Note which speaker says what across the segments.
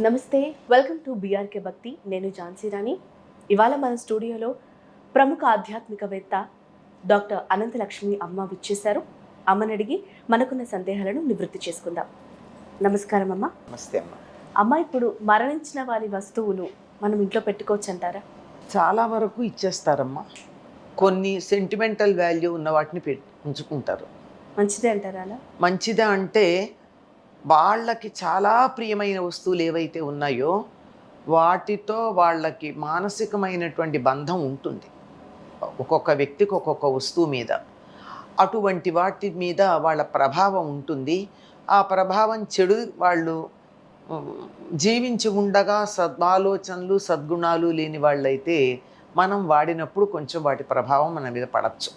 Speaker 1: నమస్తే welcome to BRK భక్తి నేను ఝాన్సీ రాణి. ఇవాళ మన స్టూడియోలో ప్రముఖ ఆధ్యాత్మికవేత్త డాక్టర్ అనంతలక్ష్మి అమ్మ విచ్చేశారు. అమ్మని అడిగి మనకున్న సందేహాలను నివృత్తి చేసుకుందాం. నమస్కారం అమ్మ.
Speaker 2: నమస్తే అమ్మ.
Speaker 1: అమ్మ ఇప్పుడు మరణించిన వారి వస్తువులు మనం ఇంట్లో పెట్టుకోవచ్చు అంటారా
Speaker 2: చాలా వరకు ఇచ్చేస్తారమ్మా. కొన్ని సెంటిమెంటల్ వాల్యూ ఉన్న వాటిని పెట్ ఉంచుకుంటారు.
Speaker 1: మంచిదే అంటారా అలా?
Speaker 2: మంచిదా అంటే వాళ్ళకి చాలా ప్రియమైన వస్తువులు ఏవైతే ఉన్నాయో వాటితో వాళ్ళకి మానసికమైనటువంటి బంధం ఉంటుంది. ఒక్కొక్క వ్యక్తికి ఒక్కొక్క వస్తువు మీద. అటువంటి వాటి మీద వాళ్ళ ప్రభావం ఉంటుంది. ఆ ప్రభావం చెడు వాళ్ళు జీవించి ఉండగా సద్ఆలోచనలు సద్గుణాలు లేని వాళ్ళైతే మనం వాడినప్పుడు కొంచెం వాటి ప్రభావం మన మీద పడచ్చు.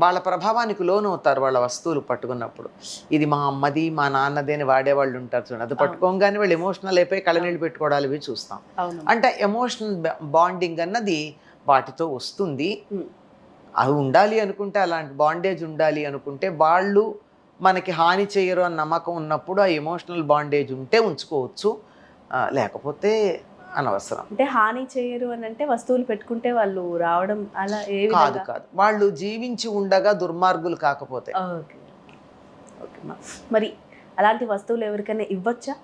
Speaker 2: వాళ్ళ ప్రభావానికి లోనవుతారు వాళ్ళ వస్తువులు పట్టుకున్నప్పుడు. ఇది మా అమ్మది మా నాన్నది అని వాడేవాళ్ళు ఉంటారు చూడండి. అది పట్టుకోగానే వాళ్ళు ఎమోషనల్ అయిపోయి కళ్ళనీళ్ళు పెట్టుకోవడాలు ఇవి చూస్తాం. అంటే ఎమోషనల్ బాండింగ్ అన్నది వాటితో వస్తుంది. అవి ఉండాలి అనుకుంటే అలాంటి బాండేజ్ ఉండాలి అనుకుంటే వాళ్ళు మనకి హాని చేయరు అని నమ్మకం ఉన్నప్పుడు ఆ ఎమోషనల్ బాండేజ్ ఉంటే ఉంచుకోవచ్చు. లేకపోతే అనవసరం.
Speaker 1: అంటే హాని చేయరు అని అంటే వస్తువులు పెట్టుకుంటే వాళ్ళు రావడం అలా ఏ
Speaker 2: కాదు కాదు. వాళ్ళు జీవించి ఉండగా దుర్మార్గులు కాకపోతే.
Speaker 1: ఓకే. ఓకే. మరి అలాంటి వస్తువులు ఎవరికైనా ఇవ్వచ్చా?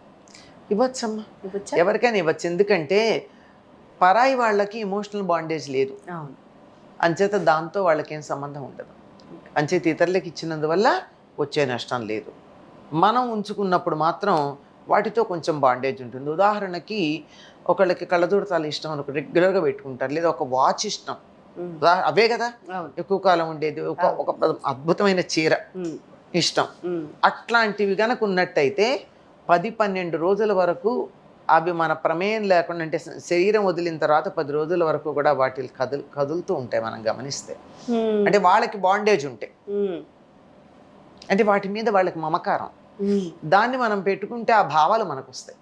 Speaker 2: ఇవ్వచ్చమ్మా.
Speaker 1: ఇవ్వచ్చా?
Speaker 2: ఎవరికైనా ఇవ్వచ్చు. ఎందుకంటే పరాయి వాళ్ళకి ఎమోషనల్ బాండేజ్ లేదు. అంచేత దాంతో వాళ్ళకేం సంబంధం ఉండదు. అంచేత ఇతరులకు ఇచ్చినందువల్ల వచ్చే నష్టం లేదు. మనం ఉంచుకున్నప్పుడు మాత్రం వాటితో కొంచెం బాండేజ్ ఉంటుంది. ఉదాహరణకి ఒకళ్ళకి కళ్ళజోడతాలు ఇష్టం అనుకో రెగ్యులర్గా పెట్టుకుంటారు. లేదా ఒక వాచ్ ఇష్టం. అవే కదా? ఎక్కువ కాలం ఉండేది. ఒక ఒక అద్భుతమైన చీర. ఇష్టం. అట్లాంటివి గనక ఉన్నట్టయితే పది పన్నెండు రోజుల వరకు అవి మన ప్రమేయం లేకుండా అంటే శరీరం వదిలిన తర్వాత పది రోజుల వరకు కూడా వాటి కదులు కదులుతూ ఉంటాయి మనం గమనిస్తే. అంటే వాళ్ళకి బాండేజ్ ఉంటాయి. అంటే వాటి మీద వాళ్ళకి మమకారం. దాన్ని మనం పెట్టుకుంటే ఆ భావాలు మనకు వస్తాయి.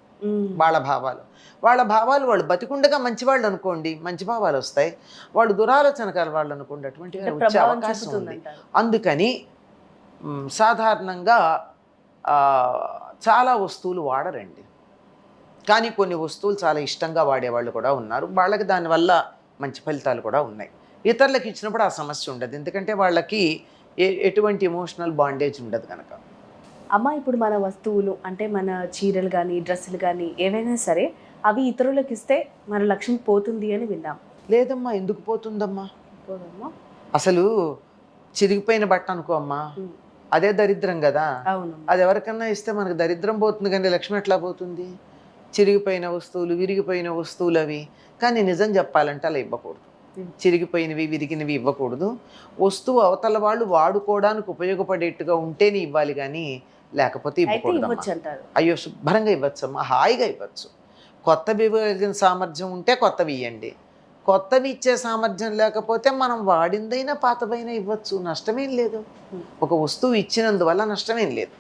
Speaker 2: వాళ్ళ భావాలు. వాళ్ళ భావాలు వాళ్ళు బతికుండగా మంచివాళ్ళు అనుకోండి మంచి భావాలు వస్తాయి. వాళ్ళు దురాలోచన కల వాళ్ళు అనుకోండి అటువంటి
Speaker 1: అంటే
Speaker 2: వచ్చే అవకాశం ఉంది. అందుకని సాధారణంగా చాలా వస్తువులు వాడరండి. కానీ కొన్ని వస్తువులు చాలా ఇష్టంగా వాడేవాళ్ళు కూడా ఉన్నారు. వాళ్ళకి దానివల్ల మంచి ఫలితాలు కూడా ఉన్నాయి. ఇతరులకు ఇచ్చినప్పుడు ఆ సమస్య ఉండదు. ఎందుకంటే వాళ్ళకి ఎటువంటి ఎమోషనల్ బాండేజ్ ఉండదు కనుక
Speaker 1: అమ్మ ఇప్పుడు మన వస్తువులు అంటే మన చీరలు కానీ డ్రెస్సులు కానీ ఏవైనా సరే అవి ఇతరులకు ఇస్తే మన లక్ష్మి పోతుంది అని విన్నాం.
Speaker 2: లేదమ్మా ఎందుకు పోతుందమ్మా?
Speaker 1: పోదమ్మా.
Speaker 2: అసలు చిరిగిపోయిన బట్ట అనుకో అమ్మా. అదే దరిద్రం కదా.
Speaker 1: అవును
Speaker 2: అది ఎవరికన్నా ఇస్తే మనకు దరిద్రం పోతుంది కానీ లక్ష్మి ఎట్లా పోతుంది? చిరిగిపోయిన వస్తువులు విరిగిపోయిన వస్తువులు అవి. కానీ నిజం చెప్పాలంటే అలా ఇవ్వకూడదు. చిరిగిపోయినవి విరిగినవి ఇవ్వకూడదు. వస్తువు అవతల వాళ్ళు వాడుకోవడానికి ఉపయోగపడేట్టుగా ఉంటేనే ఇవ్వాలి కానీ లేకపోతే ఇవ్వకూడదు
Speaker 1: ఇవ్వచ్చు
Speaker 2: అయ్యో శుభ్రంగా ఇవ్వచ్చమ్మా హాయిగా ఇవ్వచ్చు. కొత్తవి ఇవ్వగలిగిన సామర్థ్యం ఉంటే కొత్తవి ఇవ్వండి కొత్తవి ఇచ్చే సామర్థ్యం లేకపోతే మనం వాడిందైనా పాతవైనా ఇవ్వచ్చు. నష్టమేం లేదు. ఒక వస్తువు ఇచ్చినందువల్ల నష్టమేం లేదు.